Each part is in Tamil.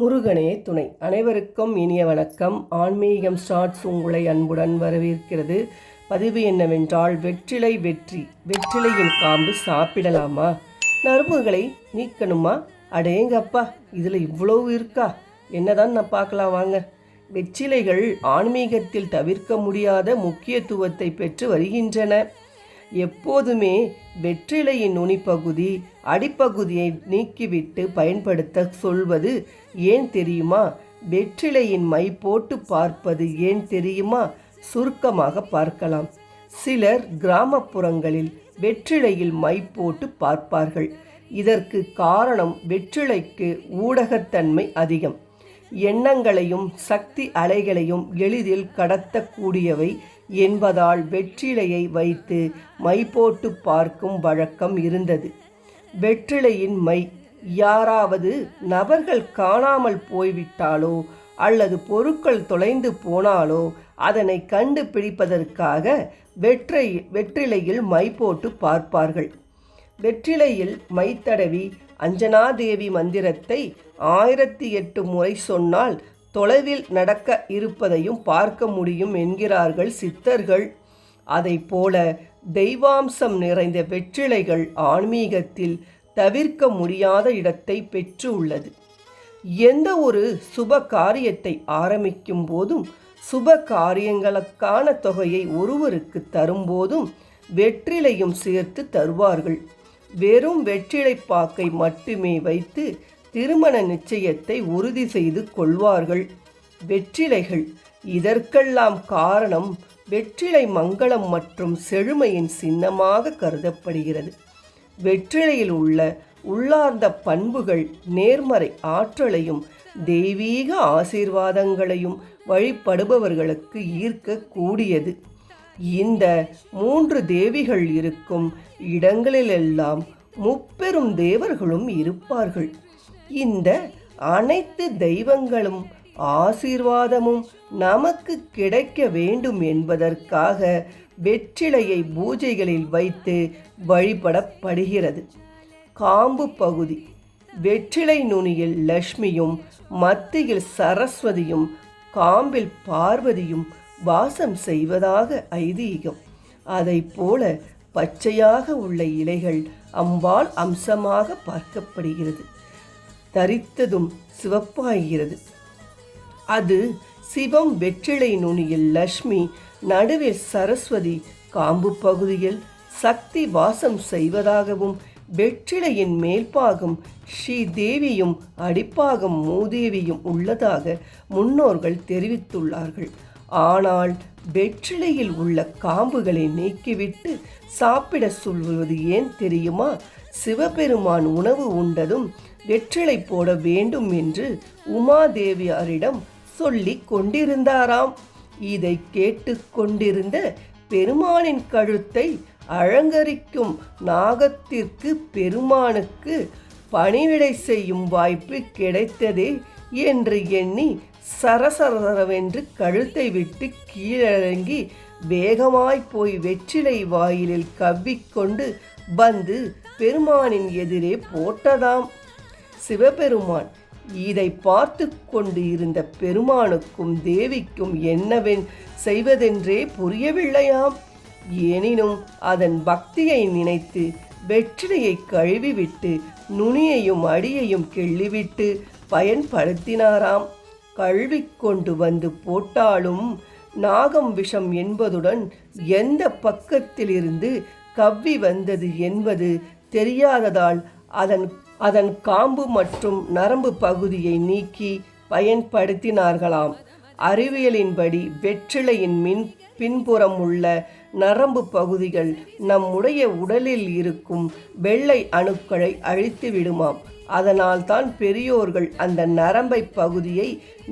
முருகனே துணை. அனைவருக்கும் இனிய வணக்கம். ஆன்மீகம் ஸ்டார்ட்ஸ் உங்களை அன்புடன் வரவேற்கிறது. பதிவு என்னவென்றால் வெற்றிலை வெற்றி. வெற்றிலையின் காம்பு சாப்பிடலாமா? நரம்புகளை நீக்கணுமா? அடேங்கப்பா இதில் இவ்வளவு இருக்கா? என்னதான் நான் பார்க்கலாம் வாங்க. வெற்றிலைகள் ஆன்மீகத்தில் தவிர்க்க முடியாத முக்கியத்துவத்தை பெற்று வருகின்றன. எப்போதுமே வெற்றிலையின் நுனிப்பகுதி அடிப்பகுதியை நீக்கிவிட்டு பயன்படுத்த சொல்வது ஏன் தெரியுமா? வெற்றிலையின் மை போட்டு பார்ப்பது ஏன் தெரியுமா? சுருக்கமாக பார்க்கலாம். சிலர் கிராமப்புறங்களில் வெற்றிலையில் மை போட்டு பார்ப்பார்கள். இதற்கு காரணம் வெற்றிலைக்கு ஊடகத்தன்மை அதிகம். எண்ணங்களையும் சக்தி அலைகளையும் எளிதில் கடத்தக்கூடியவை என்பதால் வெற்றிலையை வைத்து மை போட்டு பார்க்கும் வழக்கம் இருந்தது. வெற்றிலையின் மை யாராவது நபர்கள் காணாமல் போய்விட்டாலோ அல்லது பொருட்கள் தொலைந்து போனாலோ அதனை கண்டுபிடிப்பதற்காக வெற்றை வெற்றிலையில் மை போட்டு பார்ப்பார்கள். வெற்றிலையில் மை தடவி அஞ்சனாதேவி மந்திரத்தை ஆயிரத்தி எட்டு முறை சொன்னால் தொலைவில் நடக்க இருப்பதையும் பார்க்க முடியும் என்கிறார்கள் சித்தர்கள். அதை போல தெய்வாம்சம் நிறைந்த வெற்றிலைகள் ஆன்மீகத்தில் தவிர்க்க முடியாத இடத்தை பெற்று உள்ளது எந்த ஒரு சுப காரியத்தை ஆரம்பிக்கும் போதும் சுப காரியங்களுக்கான தொகையை ஒருவருக்கு தரும்போதும் வெற்றிலையும் சேர்த்து தருவார்கள். வெறும் வெற்றிலை பாக்கை மட்டுமே வைத்து திருமண நிச்சயத்தை உறுதி செய்து கொள்வார்கள். வெற்றிலைகள். இதற்கெல்லாம் காரணம் வெற்றிலை மங்களம் மற்றும் செழுமையின் சின்னமாக கருதப்படுகிறது. வெற்றிலையில் உள்ள உள்ளார்ந்த பண்புகள் நேர்மறை ஆற்றலையும் தெய்வீக ஆசீர்வாதங்களையும் வழிபடுபவர்களுக்கு ஈர்க்கக்கூடியது. இந்த மூன்று தேவிகள் இருக்கும் இடங்களிலெல்லாம் முப்பெரும் தேவர்களும் இருப்பார்கள். இந்த அனைத்து தெய்வங்களும் ஆசீர்வாதமும் நமக்கு கிடைக்க வேண்டும் என்பதற்காக வெற்றிலையை பூஜைகளில் வைத்து வழிபடப்படுகிறது. காம்பு பகுதி. வெற்றிலை நுனியில் லக்ஷ்மியும் மத்தியில் சரஸ்வதியும் காம்பில் பார்வதியும் வாசம் செய்வதாக ஐதீகம். அதை போல பச்சையாக உள்ள இலைகள் அம்பாள் அம்சமாக பார்க்கப்படுகிறது. தரித்ததும் சிவப்பாகிறது. அது சிவம் வெற்றிலை நுனியில் லக்ஷ்மி நடுவில் சரஸ்வதி காம்பு பகுதியில் சக்தி வாசம் செய்வதாகவும் வெற்றிலையின் மேல்பாகம் ஸ்ரீ தேவியும் அடிப்பாகம் மூதேவியும் உள்ளதாக முன்னோர்கள் தெரிவித்துள்ளார்கள். ஆனால் வெற்றிலையில் உள்ள காம்புகளை நீக்கிவிட்டு சாப்பிட சொல்வது ஏன் தெரியுமா? சிவபெருமான் உணவு உண்டதும் வெற்றிலை போட வேண்டும் என்று உமாதேவியாரிடம் சொல்லி கொண்டிருந்தாராம். இதை கேட்டு கொண்டிருந்த பெருமானின் கழுத்தை அலங்கரிக்கும் நாகத்திற்கு பெருமானுக்கு பணிவிடை செய்யும் வாய்ப்பு கிடைத்ததே என்று எண்ணி சரசரவென்று கழுத்தை விட்டு கீழறங்கி வேகமாய் போய் வெற்றிலை வாயிலில் கவ்விக்கொண்டு வந்து பெருமானின் எதிரே போட்டதாம். சிவபெருமான் இதை பார்த்து கொண்டு இருந்த பெருமானுக்கும் தேவிக்கும் என்னவென் செய்வதென்றே புரியவில்லையாம். எனினும் அதன் பக்தியை நினைத்து வெற்றிலையை கழுவிவிட்டு நுனியையும் அடியையும் கிள்ளிவிட்டு பயன்படுத்தினாராம். கழுவிக்கொண்டு வந்து போட்டாலும் நாகம் விஷம் என்பதுடன் எந்த பக்கத்திலிருந்து கவ்வி வந்தது என்பது தெரியாததால் அதன் அதன் காம்பு மற்றும் நரம்பு பகுதியை நீக்கி பயன்படுத்தினார்களாம். அறிவியலின்படி வெற்றிலையின் மின் பின்புறம் உள்ள நரம்பு பகுதிகள் நம்முடைய உடலில் இருக்கும் வெள்ளை அணுக்களை அழித்து விடுமாம். அதனால்தான் பெரியோர்கள் அந்த நரம்பை பகுதியை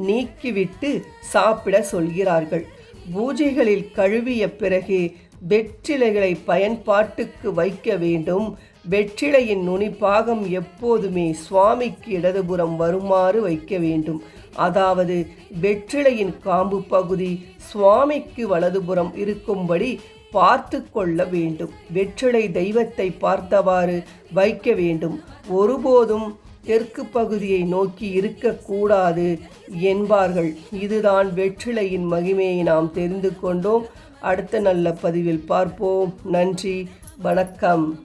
நீக்கிவிட்டு சாப்பிட சொல்கிறார்கள். பூஜைகளில் கழுவிய பிறகு வெற்றிலைகளை பயன்பாட்டுக்கு வைக்க வேண்டும். வெற்றிலையின் நுனிப்பாகம் எப்போதுமே சுவாமிக்கு இடதுபுறம் வருமாறு வைக்க வேண்டும். அதாவது வெற்றிலையின் காம்பு பகுதி சுவாமிக்கு வலதுபுறம் இருக்கும்படி பார்த்து கொள்ள வேண்டும். வெற்றிலை தெய்வத்தை பார்த்தவாறு வைக்க வேண்டும். ஒருபோதும் தெற்கு பகுதியை நோக்கி இருக்கக்கூடாது என்பார்கள். இதுதான் வெற்றிலையின் மகிமையை நாம் தெரிந்து கொண்டோம். அடுத்த நல்ல பதிவில் பார்ப்போம். நன்றி. வணக்கம்.